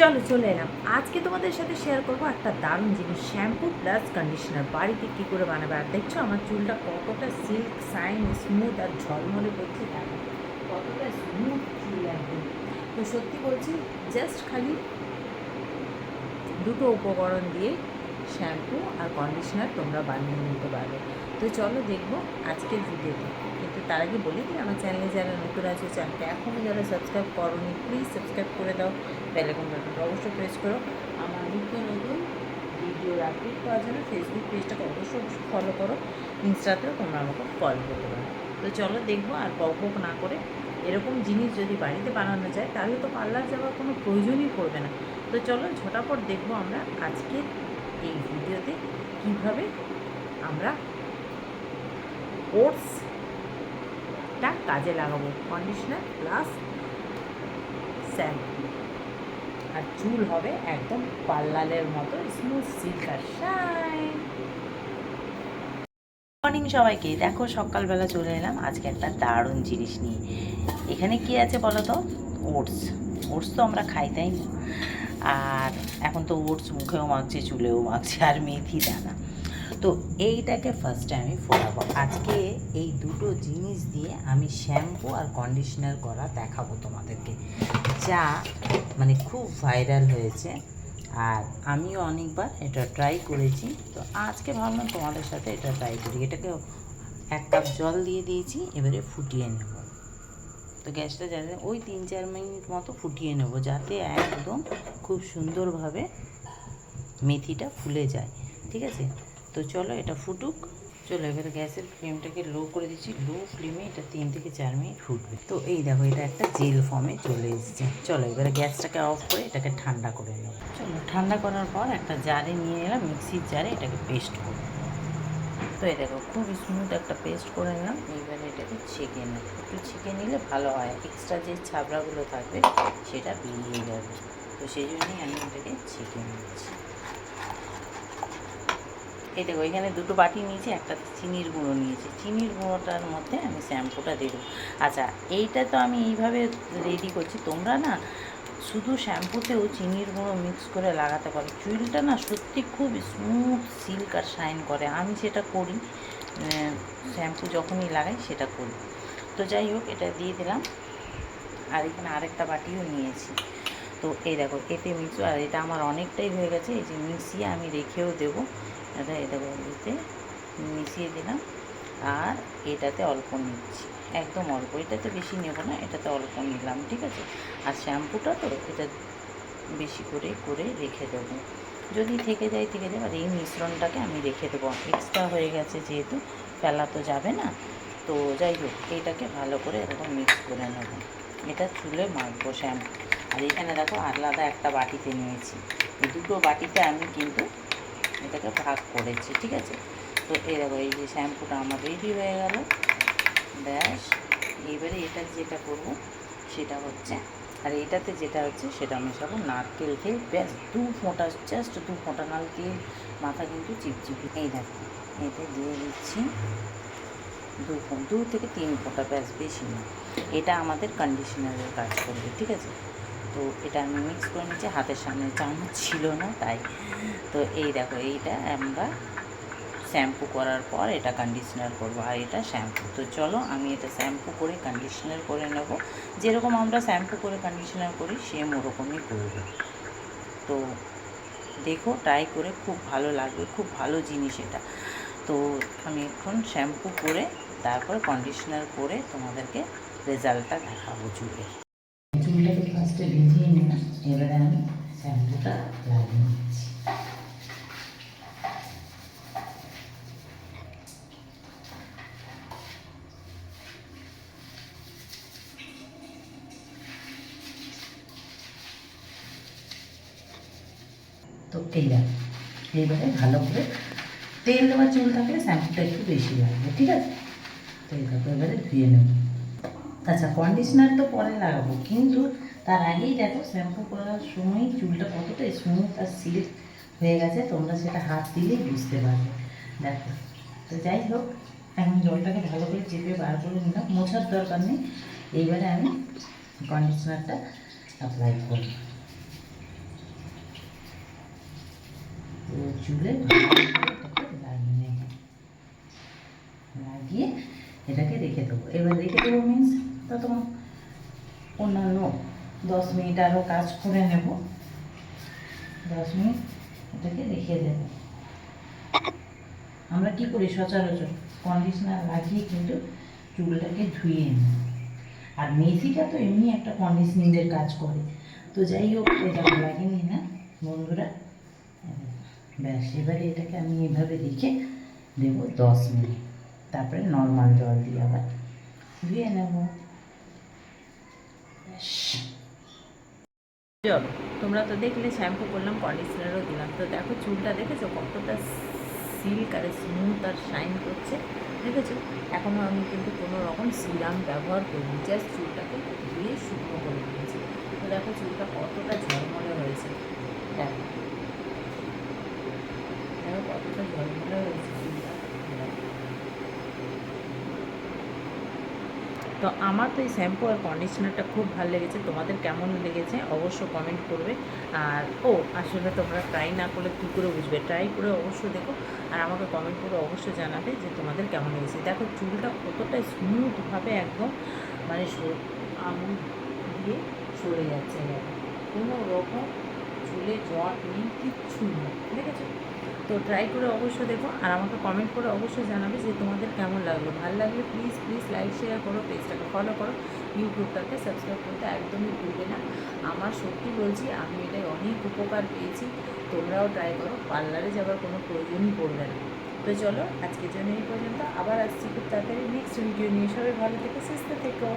চলো, চলে এলাম। আজকে তোমাদের সাথে শেয়ার করব একটা দারুণ জিনিস শ্যাম্পু প্লাস কন্ডিশনার বাড়িতে কী করে বানাবে? আর দেখছ, আমার চুলটা কতটা সিল্ক সাইন স্মুথ আর ঝলমলে করছে কতটা স্মুথ চুল তো সত্যি বলছি জাস্ট খালি দুটো উপকরণ দিয়ে শ্যাম্পু আর কন্ডিশনার তোমরা বানিয়ে নিতে পারবে। তো চলো দেখব আজকের ভিডিওতে তার আগে বলি দিই, আমার চ্যানেলে যারা নতুন আছে, চ্যানেলটা এখনও যারা সাবস্ক্রাইব করোনি প্লিজ সাবস্ক্রাইব করে দাও। বেলাইকন বাটনটা অবশ্যই প্রেস করো। আমার নিত্য নতুন ভিডিওর আপডেট পাওয়ার জন্য ফেসবুক পেজটাকে অবশ্যই ফলো করো। ইনস্টাতেও তোমরা আমাকে ফলো করতে পারো। তো চলো দেখব আর বক না করে এরকম জিনিস যদি বাড়িতে বানানো যায়, তাহলে তো পার্লার যাওয়ার কোনো প্রয়োজনই পড়বে না। তো চলো ঝটাপট দেখব আমরা আজকের এই ভিডিওতে কীভাবে আমরা ওটসটা কাজে লাগাবো। কন্ডিশনার প্লাস শ্যাম্পু আর চুল হবে একদম পার্লারের মতো স্মুথ সিল্ক আর শাইন মর্নিং সবাইকে। দেখো, সকালবেলা চলে এলাম। আজকে একটা দারুণ জিনিস নিয়ে। এখানে কি আছে বলো তো ওটস ওটস তো আমরা খাই, তাই না? আর এখন তো ওটস মুখেও মাখছে, চুলেও মাখছে, আর মেথি দানা। তো এইটাকে ফার্স্টে আমি ফোটাবো। আজকে এই দুটো জিনিস দিয়ে আমি শ্যাম্পু আর কন্ডিশনার করা দেখাবো তোমাদেরকে, যা মানে খুব ভাইরাল হয়েছে। আর আমিও অনেকবার এটা ট্রাই করেছি। তো আজকে ভাবলাম তোমাদের সাথে এটা ট্রাই করি। এটাকে এক কাপ জল দিয়ে দিয়েছি, এবারে ফুটিয়ে নেব। তো গ্যাসটা যাতে ওই তিন চার মিনিট মতো ফুটিয়ে নেব, যাতে একদম খুব সুন্দরভাবে মেথিটা ফুলে যায়। ঠিক আছে? তো চলো এটা ফুটুক। চলো এবারে গ্যাসের ফ্লেমটাকে লো করে দিচ্ছি। লো ফ্লেমে এটা তিন থেকে চার মিনিট ফুটবে। তো এই দেখো, এটা একটা জেল ফর্মে চলে এসেছে। চলো এবারে গ্যাসটাকে অফ করে এটাকে ঠান্ডা করে নেব। চলো, ঠান্ডা করার পর একটা জারে নিয়ে এলাম, মিক্সির জারে এটাকে পেস্ট করব। তো এই দেখো, খুব স্মুথ একটা পেস্ট করে নিলাম। এইবারে এটাকে ছেঁকে নেব। একটু ছেঁকে নিলে ভালো হয়। এক্সট্রা যে ছাবড়াগুলো থাকবে, সেটা বেরিয়ে যাবে। তো সেই জন্যই আমি এটাকে ছেঁকে নিচ্ছি। এই দেখো, এখানে দুটো বাটি নিয়েছি, একটা চিনির গুঁড়ো নিয়েছি। চিনির গুঁড়োটার মধ্যে আমি শ্যাম্পুটা দেবো। আচ্ছা এইটা তো আমি এইভাবে রেডি করছি। তোমরা না শুধু শ্যাম্পুতেও চিনির গুঁড়ো মিক্স করে লাগাতে পারো। চুলটা না সত্যি খুব স্মুথ সিল্ক আর শাইন করে। আমি সেটা করি শ্যাম্পু যখনই লাগাই সেটা করি। তো যাই হোক, এটা দিয়ে দিলাম। আর এখানে আরেকটা বাটিও নিয়েছি। তো এই দেখো, এতে মিক্স আর এটা আমার অনেকটাই হয়ে গেছে, এই যে মিশিয়ে আমি রেখেও দেবো। এটা এটা দিতে মিশিয়ে দিলাম। আর এটাতে অল্প নিচ্ছি, একদম অল্প। এটাতে বেশি নেব না, এটাতে অল্প নিলাম, ঠিক আছে? আর শ্যাম্পুটা তো এটা বেশি করে করে রেখে দেবো। যদি থেকে যায় থেকে যায়, আর এই মিশ্রণটাকে আমি রেখে দেবো। এক্সট্রা হয়ে গেছে যেহেতু, ফেলা তো যাবে না। তো যাই হোক এইটাকে ভালো করে এরকম মিক্স করে নেব। এটা চুলে মাখবো, শ্যাম্পু। আর এখানে দেখো আলাদা একটা বাটিতে নিয়েছি। দুটো বাটিতে আমি কিন্তু এটাকে ভাগ করেছি, ঠিক আছে? তো এই দেখো, এই যে শ্যাম্পুটা আমার রেডি হয়ে গেল। ব্যাস, এবারে এটা যেটা করব সেটা হচ্ছে, আর এটাতে যেটা হচ্ছে সেটা মেশাবো নারকেল তেল ব্যাস, দু ফোঁটা জাস্ট দু ফোঁটা নারকেল, মাথা কিন্তু চিপচিপি। এই দেখো, এতে দিয়ে দিচ্ছি দু দু থেকে তিন ফোঁটা, ব্যাস, বেশি না। এটা আমাদের কন্ডিশনারের কাজ করবে, ঠিক আছে? তো এটা আমি মিক্স করে নিচ্ছি হাতের সামনে চামচ ছিল না, তাই। তো এই দেখো, এইটা আমরা শ্যাম্পু করার পর এটা কন্ডিশনার করব, আর এটা শ্যাম্পু তো চলো আমি এটা শ্যাম্পু করে কন্ডিশনার করে নেব। যেরকম আমরা শ্যাম্পু করে কন্ডিশনার করি সেম ওরকমই করব। তো দেখো ট্রাই করে খুব ভালো লাগবে, খুব ভালো জিনিস এটা। তো আমি এখন শ্যাম্পু করে, তারপর কন্ডিশনার করে তোমাদেরকে রেজাল্টটা দেখাবো চুলে চুলটাকে ফার্স্টে ভিজিয়ে নিলাম এবারে আমি শ্যাম্পুটা এইবারে ভালো করে তেল দেওয়া চুল থাকলে শ্যাম্পুটা একটু বেশি লাগবে, ঠিক আছে? তো এই এবারে ধুয়ে নেব। আচ্ছা কন্ডিশনার তো পরে লাগাবো, কিন্তু তার আগেই দেখো শ্যাম্পু করার সময় চুলটা কতটা স্মুথ আর সিল্ক হয়ে গেছে, তোমরা সেটা হাত দিলেই বুঝতে পারবে। দেখো, তো যাই হোক, এখন জলটাকে ভালো করে চেপে বার করে নিলাম, মোছার দরকার নেই, এইবারে আমি কন্ডিশনারটা অ্যাপ্লাই চুলে করে নেব লাগিয়ে এটাকে রেখে দেবো। এবার রেখে দেবো মিন্স তত অন্যান্য দশ মিনিট আরও কাজ করে নেব। দশ মিনিট এটাকে রেখে দেব। আমরা কি করি সচরাচর? কন্ডিশনার লাগিয়ে কিন্তু চুলটাকে ধুয়ে নিই আর মেথিটা তো এমনি একটা কন্ডিশনিংয়ের কাজ করে। তো যাই হোক, এটা লাগেনি না, বন্ধুরা। ব্যাস, এবারে এটাকে আমি এভাবে রেখে দেবো দশ মিনিট। তারপরে নর্মাল জল দিয়ে আবার ধুয়ে নেব। তোমরা তো দেখলে শ্যাম্পু করলাম কন্ডিশনারও দিলাম। তো দেখো, চুলটা দেখেছ? কতটা সিল্ক আর স্মুথ আর শাইন করছে। দেখেছ? এখনও আমি কিন্তু কোনো রকম সিরাম ব্যবহার করিনি জাস্ট চুলটাকে ধুয়ে শুকনো করে দিয়েছি তো দেখো, চুলটা কতটা ঝলমলে হয়েছে। দেখো। দেখো, কতটা ঝলমলে হয়েছে চুলটা দেখো। তো আমার তো এই শ্যাম্পু আর কন্ডিশনারটা খুব ভালো লেগেছে। তোমাদের কেমন লেগেছে অবশ্য কমেন্ট করবে। আর, ও, আসলে তোমরা ট্রাই না করলে কী করে বুঝবে? ট্রাই করে অবশ্যই দেখো। আর আমাকে কমেন্ট করে অবশ্যই জানাবে যে তোমাদের কেমন লেগেছে। দেখো, চুলটা কতটা স্মুথভাবে একদম মানে আঙুল দিয়ে সরে যাচ্ছে। কোনো রকম চুলে জট নেই, কিচ্ছু নেই ঠিক আছে তো ট্রাই করে অবশ্যই দেখো আর আমাকে কমেন্ট করে অবশ্যই জানাবে যে তোমাদের কেমন লাগল। ভালো লাগলে প্লিজ প্লিজ লাইক শেয়ার করো পেজটাকে ফলো করো। ইউটিউবটাকে সাবস্ক্রাইব করতে একদমই ভুলবে না। আমার সত্যি বলছি, আমি এটাই অনেক উপকার পেয়েছি। তোমরাও ট্রাই করো, পার্লারে যাওয়ার কোনো প্রয়োজনই পড়বে না। তো চলো, আজকের জন্য এই পর্যন্ত। আবার আসছি খুব তাড়াতাড়ি। নেক্সট ভিডিও নিয়ে সবাই ভালো থেকে, সুস্থ থেকো।